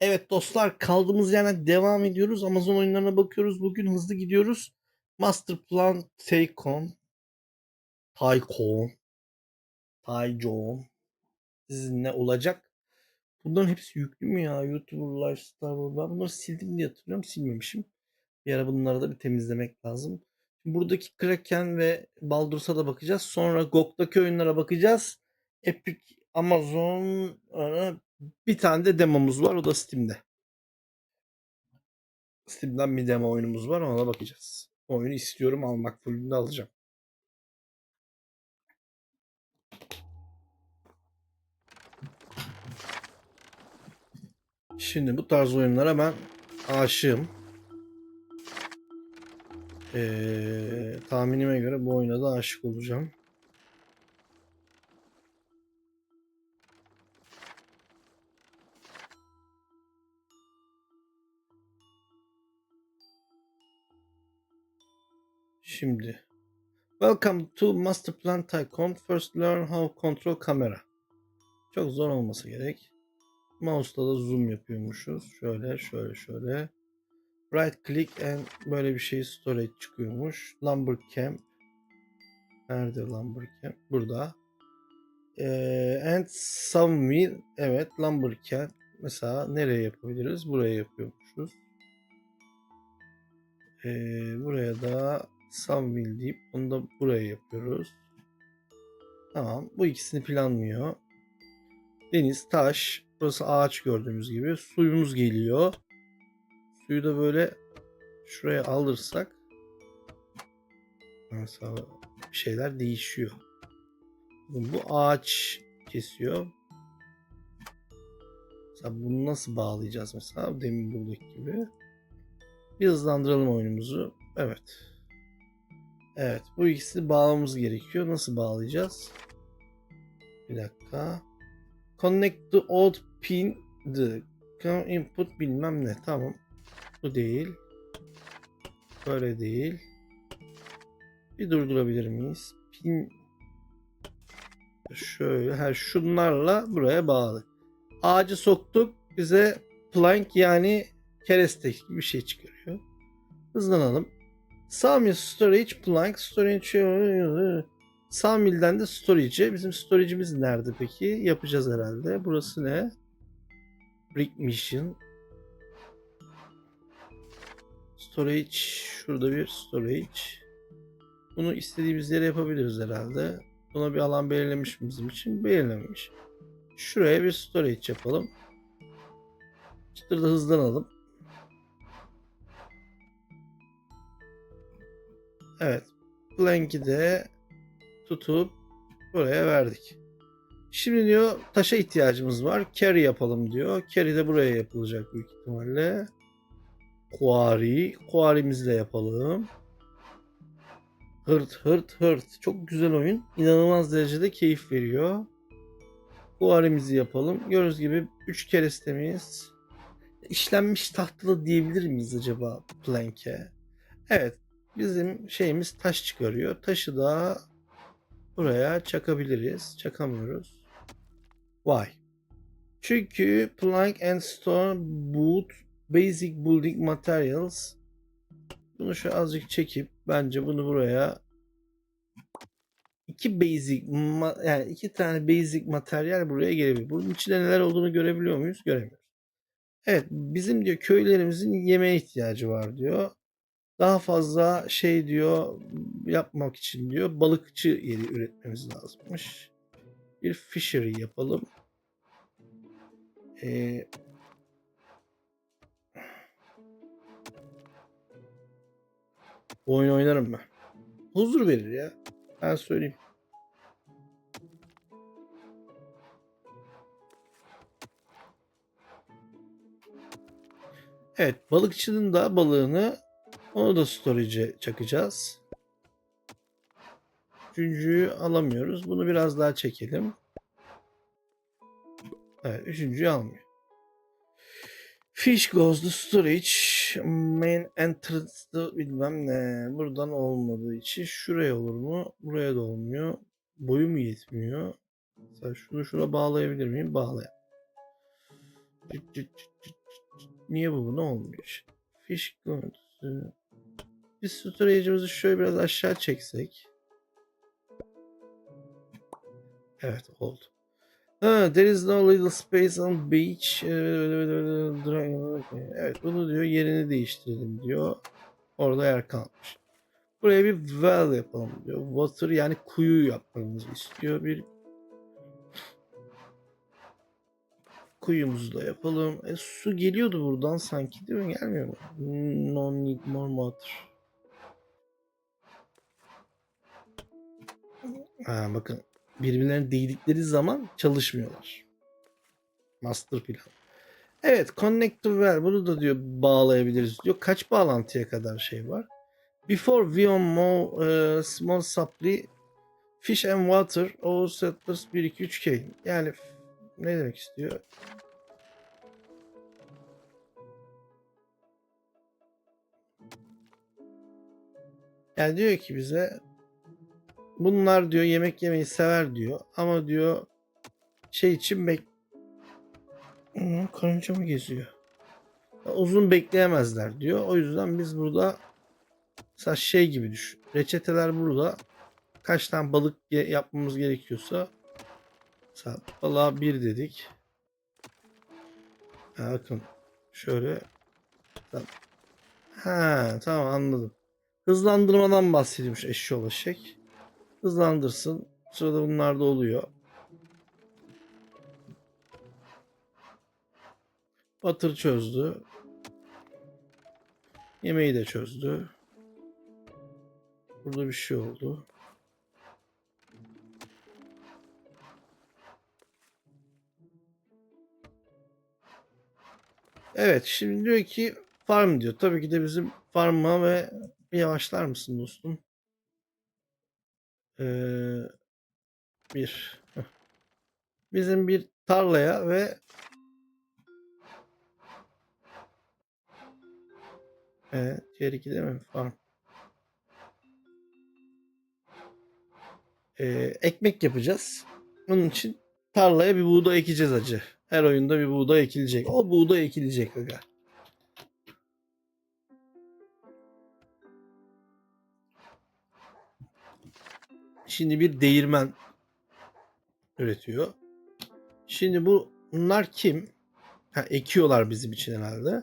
Evet dostlar kaldığımız yerden devam ediyoruz. Amazon oyunlarına bakıyoruz. Bugün hızlı gidiyoruz. Master Plan Tycoon. Tycoon. Tycoon. Sizinle olacak. Bunların hepsi yüklü mü ya? YouTuber, Lifestyle. Ben bunları sildim diye hatırlıyorum. Silmemişim. Bir ara bunları da bir temizlemek lazım. Buradaki Kraken ve Baldur's'a da bakacağız. Sonra GOG'daki oyunlara bakacağız. Epic, Amazon, aa, bir tane de demomuz var. O da Steam'de. Steam'den bir demo oyunumuz var. Ona da bakacağız. Oyunu istiyorum almak. Fullünü alacağım. Şimdi bu tarz oyunlara ben aşığım. Ee, tahminime göre bu oyuna da aşık olacağım. Şimdi. Welcome to Master Plan Tycoon. First learn how control camera. Çok zor olması gerek. Mouse'la da zoom yapıyormuşuz. Şöyle şöyle şöyle. Right click and böyle bir şey storage çıkıyormuş. Lumber camp. Nerede lumber camp? Burada. Ee, and somewhere. Evet lumber camp. Mesela nereye yapabiliriz? Buraya yapıyormuşuz. Ee, buraya da Sunville deyip onu da buraya yapıyoruz. Tamam. Bu ikisini planlıyor. Deniz, taş. Burası ağaç gördüğümüz gibi. Suyumuz geliyor. Suyu da böyle şuraya alırsak mesela bir şeyler değişiyor. Bu ağaç kesiyor. Mesela bunu nasıl bağlayacağız mesela demin buradaki gibi. Bir hızlandıralım oyunumuzu. Evet. Evet. Bu ikisini bağlamamız gerekiyor. Nasıl bağlayacağız? Bir dakika. Connect the old pin the input bilmem ne. Tamam. Bu değil. Böyle değil. Bir durdurabilir miyiz? Pin şöyle her şunlarla buraya bağlı. Ağacı soktuk. Bize plank yani kereste gibi bir şey çıkarıyor. Hızlanalım. Sawmill Storage Plank Storage Sawmill'den de Storage'e. Bizim storage'imiz nerede peki? Yapacağız herhalde. Burası ne? Brick Mission. Storage. Şurada bir storage. Bunu istediğimiz yere yapabiliriz herhalde. Buna bir alan belirlemiş mi bizim için? Belirlememiş. Şuraya bir storage yapalım. Çıtır da hızlanalım. Evet. Blank'i de tutup buraya verdik. Şimdi diyor taşa ihtiyacımız var. Carry yapalım diyor. Carry de buraya yapılacak büyük ihtimalle. Quarry. Quarry'mizi de yapalım. Hırt hırt hırt. Çok güzel oyun. İnanılmaz derecede keyif veriyor. Quarry'mizi yapalım. Gördüğünüz gibi 3 kerestemiz. İşlenmiş tahtalı diyebilir miyiz acaba Plank'e? Evet. Bizim şeyimiz taş çıkarıyor. Taşı da buraya çakabiliriz. Çakamıyoruz. Why? Çünkü plank and stone boot basic building materials bunu şu azıcık çekip bence bunu buraya iki basic yani iki tane basic materyal buraya gelebilir. Bunun içinde neler olduğunu görebiliyor muyuz? Göremiyoruz. Evet bizim diyor köylerimizin yemeğe ihtiyacı var diyor. Daha fazla şey diyor yapmak için diyor balıkçı yeri üretmemiz lazımmış. Bir fishery yapalım. Ee, bu oyun oynarım ben. Huzur verir ya. Ben söyleyeyim. Evet balıkçının da balığını onu da storage'e çakacağız. Üçüncüyü alamıyoruz. Bunu biraz daha çekelim. Evet, üçüncüyü almıyor. Fish goes to storage. Main entrance to bilmem ne. Buradan olmadığı için şuraya olur mu? Buraya da olmuyor. Boyu mu yetmiyor? Mesela şunu şuna bağlayabilir miyim? Cıt Niye bu ne olmuyor? Fiş görüntüsü. Biz storage'imizi şöyle biraz aşağı çeksek. Evet oldu. Ha, there is no little space on beach. Evet bunu diyor yerini değiştirelim diyor. Orada yer kalmış. Buraya bir well yapalım diyor. Water yani kuyu yapmamızı istiyor. Bir kuyumuzu da yapalım. E, su geliyordu buradan sanki değil mi? Gelmiyor mu? No need more water. Ha, bakın birbirlerine değdikleri zaman çalışmıyorlar. Master plan. Evet connect to well bunu da diyor bağlayabiliriz diyor. Kaç bağlantıya kadar şey var? Before we on more uh, small supply fish and water all settlers 1 2 3 k. Yani ne demek istiyor? Yani diyor ki bize bunlar diyor yemek yemeyi sever diyor ama diyor şey için bek karınca mı geziyor? Uzun bekleyemezler diyor. O yüzden biz burada mesela şey gibi düşün. Reçeteler burada. Kaç tane balık yapmamız gerekiyorsa mesela balığa bir dedik. Ha, bakın şöyle ha tamam anladım. Hızlandırmadan bahsediyormuş eşşoğlu eşek. Hızlandırsın. Sırada bunlar da oluyor. Batır çözdü. Yemeği de çözdü. Burada bir şey oldu. Evet şimdi diyor ki farm diyor. Tabii ki de bizim farma ve bir yavaşlar mısın dostum? Ee, bir. Bizim bir tarlaya ve Evet, diğer iki değil mi? Farm. Ee, ekmek yapacağız. Bunun için tarlaya bir buğday ekeceğiz acı. Her oyunda bir buğday ekilecek. O buğday ekilecek aga. Şimdi bir değirmen üretiyor. Şimdi bu bunlar kim? Ha, ekiyorlar bizim için herhalde.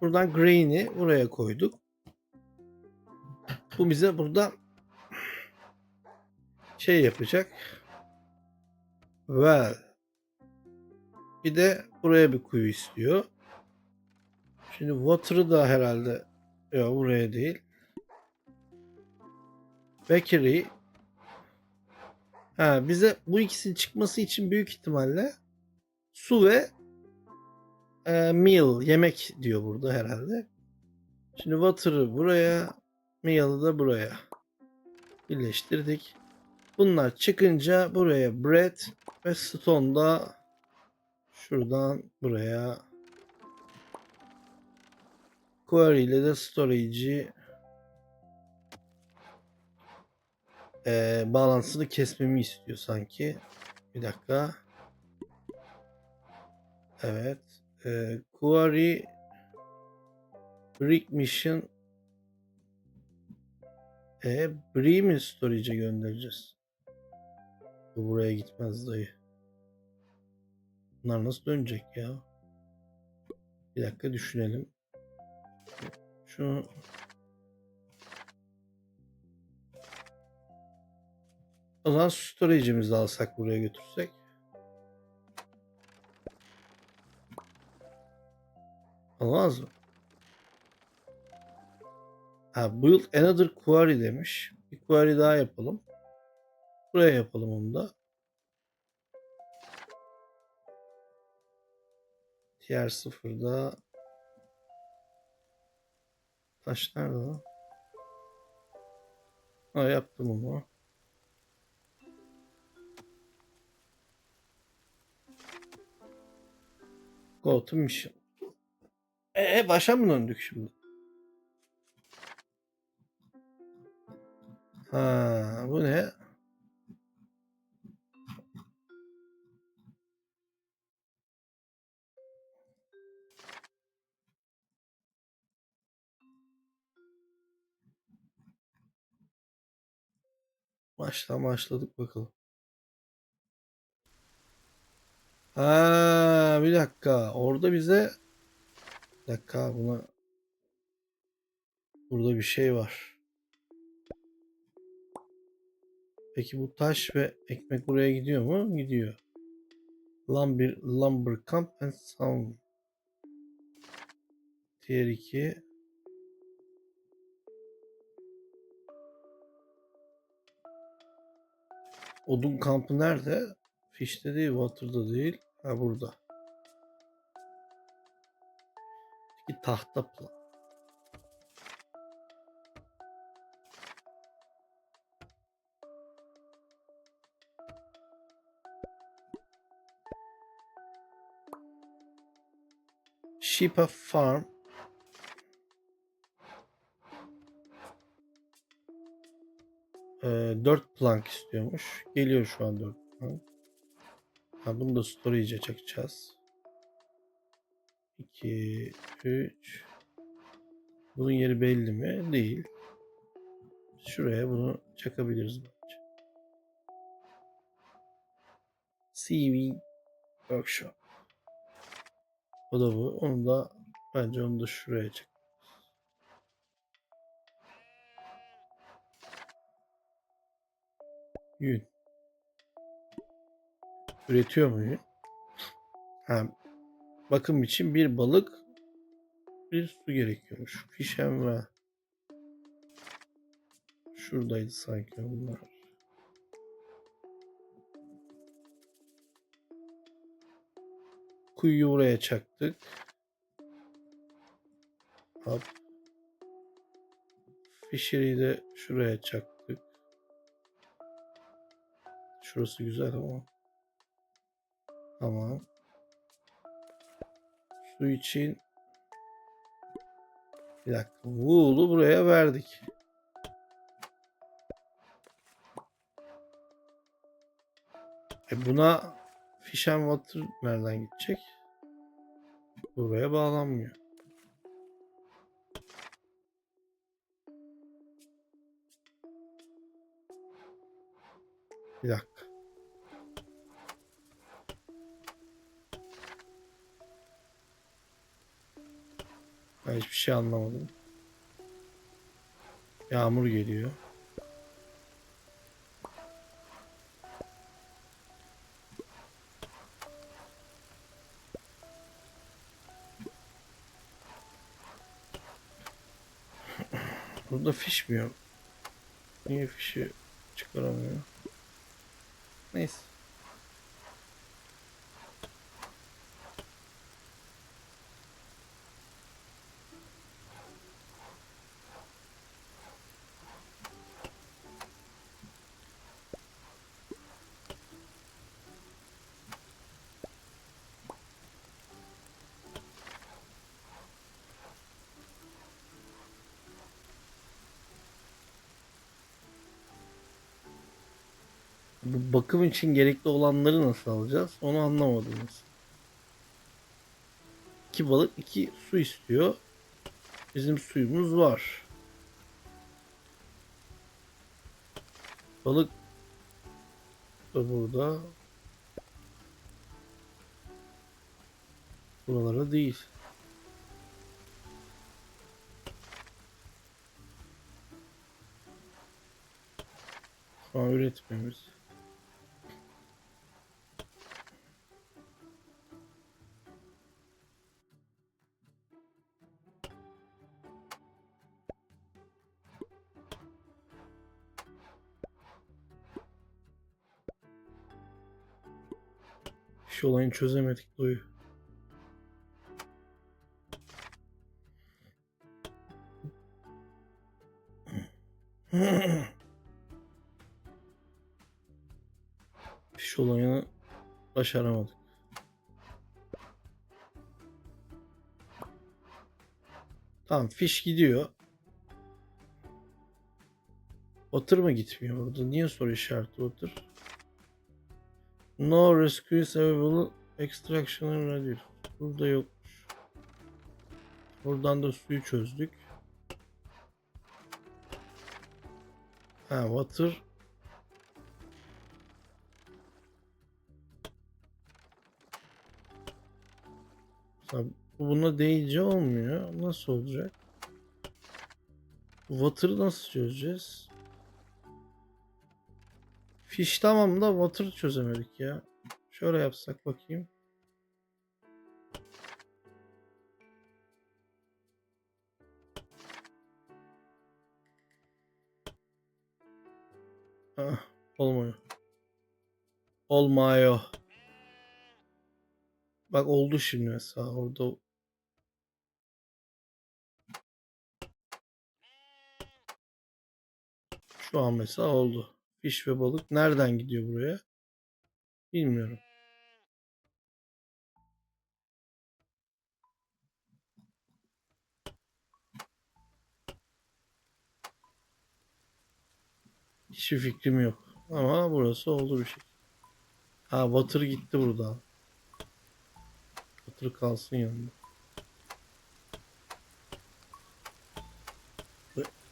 Buradan grain'i buraya koyduk. Bu bize burada şey yapacak. Well. Bir de buraya bir kuyu istiyor. Şimdi water'ı da herhalde yok buraya değil. Bakery Ha, bize bu ikisinin çıkması için büyük ihtimalle su ve e, meal yemek diyor burada herhalde. Şimdi water'ı buraya, meal'ı da buraya birleştirdik. Bunlar çıkınca buraya bread ve stone da şuradan buraya query ile de storage'i e, bağlantısını kesmemi istiyor sanki. Bir dakika. Evet. E, query brick mission e, Bree mi storage'e göndereceğiz? Bu buraya gitmez dayı. Bunlar nasıl dönecek ya? Bir dakika düşünelim. Şu O zaman storage'imizi alsak buraya götürsek. Olmaz mı? Ha, build another quarry demiş. Bir quarry daha yapalım. Buraya yapalım onu da. Tier sıfırda taş nerede lan? Ha yaptım onu. Go to mission. Ee başa mı döndük şimdi? Ha bu ne? Baştan başladık bakalım. Ha, bir dakika. Orada bize bir dakika buna burada bir şey var. Peki bu taş ve ekmek buraya gidiyor mu? Gidiyor. Lumber, lumber camp and sound. Diğer iki. Odun kampı nerede? Fish'te değil, water'da değil. Ha burada. Peki tahta plan. Sheep Farm. Ee, 4 plank istiyormuş. Geliyor şu an 4 plank. Ha, bunu da storage'e çakacağız. 2, 3. Bunun yeri belli mi? Değil. Şuraya bunu çakabiliriz bence. CV Workshop. O da bu. Onu da bence onu da şuraya çek. Yün. Üretiyor mu yün? Ha, bakım için bir balık bir su gerekiyormuş. Fişem ve şuradaydı sanki bunlar. Kuyuyu buraya çaktık. Hop. Fishery'i de şuraya çaktık. Şurası güzel ama. Tamam. Su için bir dakika. Wool'u buraya verdik. E buna Fish and Water nereden gidecek? Buraya bağlanmıyor. Bir dakika. Ben hiçbir şey anlamadım. Yağmur geliyor. Burada fiş mi yok? Niye fişi çıkaramıyor? Neyse. Bu bakım için gerekli olanları nasıl alacağız? Onu anlamadınız. İki balık, iki su istiyor. Bizim suyumuz var. Balık da burada. Buralara değil. Şu an Şu olayını çözemedik doyu. Fiş olayını başaramadık. Tamam fiş gidiyor. Otur mu gitmiyor burada? Niye soru işareti otur? No rescues available extraction radif. Burada yokmuş. Buradan da suyu çözdük. Ha water. Buna değince olmuyor. Nasıl olacak? Water'ı nasıl çözeceğiz? Fiş tamam da water çözemedik ya. Şöyle yapsak bakayım. Ah, olmuyor. Olmuyor. Bak oldu şimdi mesela orada. Şu an mesela oldu. Fiş ve balık nereden gidiyor buraya? Bilmiyorum. Hiçbir fikrim yok. Ama burası oldu bir şey. Ha water gitti burada. Water kalsın yanında.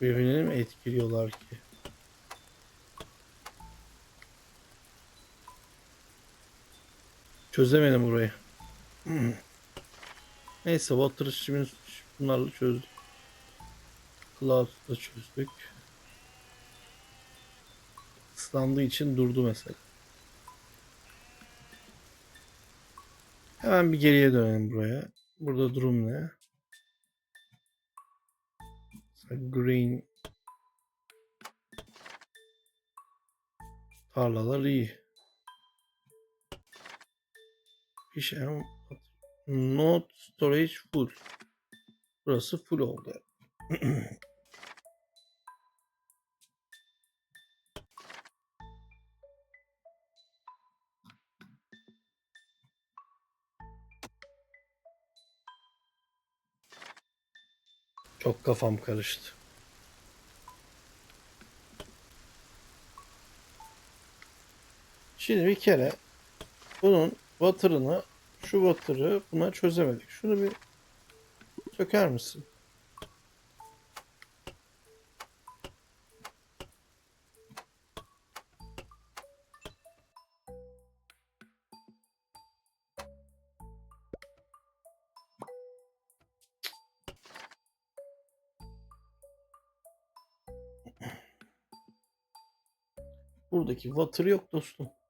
Birbirini mi etkiliyorlar ki? Çözemedim burayı. Hmm. Neyse water şimdi bunlarla çözdük. Cloud'u da çözdük. Islandığı için durdu mesela. Hemen bir geriye dönelim buraya. Burada durum ne? Green tarlalar iyi. Fish and not storage full. Burası full oldu. Çok kafam karıştı. Şimdi bir kere bunun water'ını şu water'ı buna çözemedik. Şunu bir söker misin? Buradaki water yok dostum.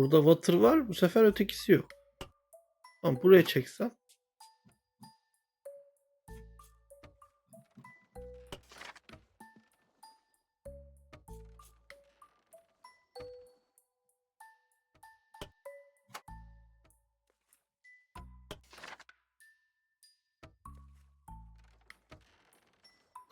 Burada water var. Bu sefer ötekisi yok. Tamam buraya çeksem.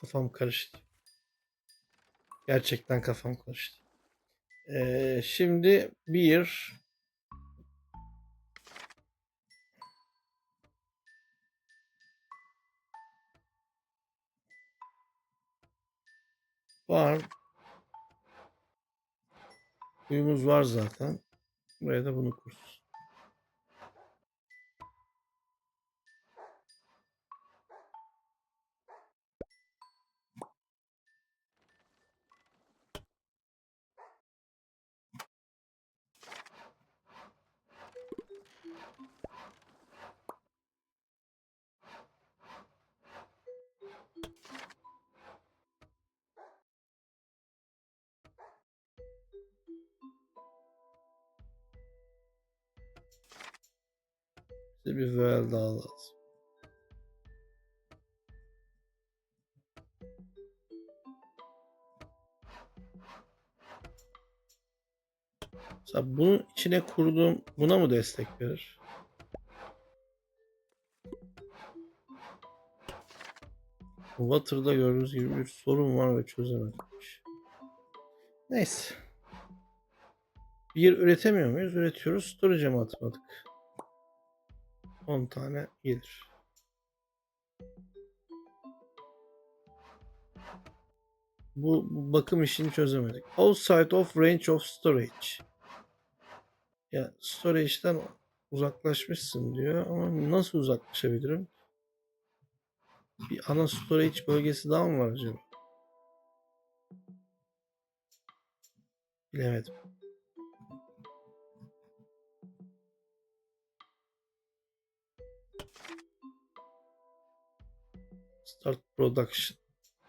Kafam karıştı. Gerçekten kafam karıştı. Ee, şimdi bir var. Kuyumuz var zaten. Buraya da bunu kursun. Bize bir well daha lazım. Mesela bunun içine kurduğum buna mı destek verir? Water'da gördüğünüz gibi bir sorun var ve çözemedik. Neyse. Bir üretemiyor muyuz? Üretiyoruz. Storage'e mi atmadık? 10 tane gelir. Bu, bu bakım işini çözemedik. Outside of range of storage. Ya storage'den uzaklaşmışsın diyor ama nasıl uzaklaşabilirim? Bir ana storage bölgesi daha mı var acaba? Bilemedim. Start production.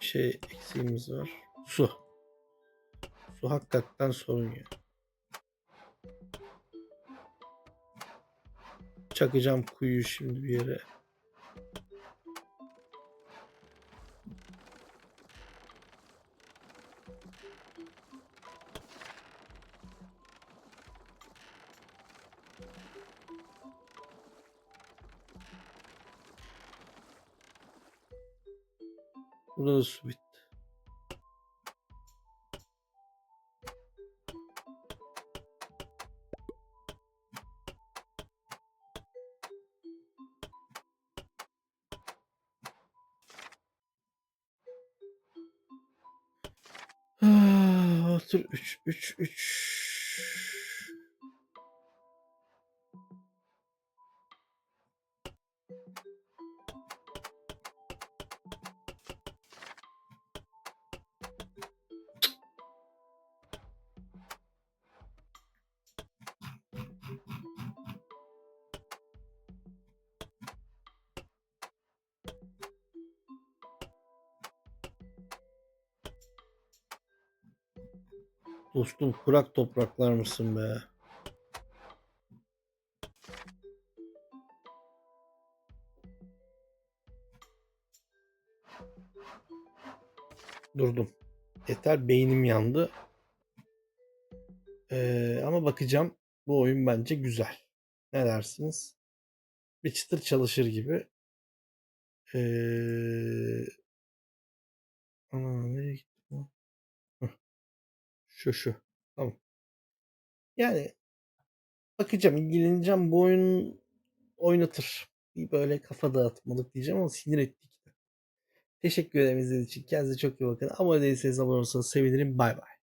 Şey eksiğimiz var. Su. Su hakikaten sorun ya. Çakacağım kuyuyu şimdi bir yere. Burada da su bitti. Ah, Otur 3 3 3 Dostum kurak topraklar mısın be? Durdum. Yeter beynim yandı. Ee, ama bakacağım. Bu oyun bence güzel. Ne dersiniz? Bir çıtır çalışır gibi. Ee... Ana nereye gitti. Şu şu. Tamam. Yani bakacağım, ilgileneceğim. Bu oyun oynatır. Bir böyle kafa dağıtmalık diyeceğim ama sinir ettik. Teşekkür ederim izlediğiniz için. Kendinize çok iyi bakın. Abone değilseniz abone olursanız sevinirim. Bay bay.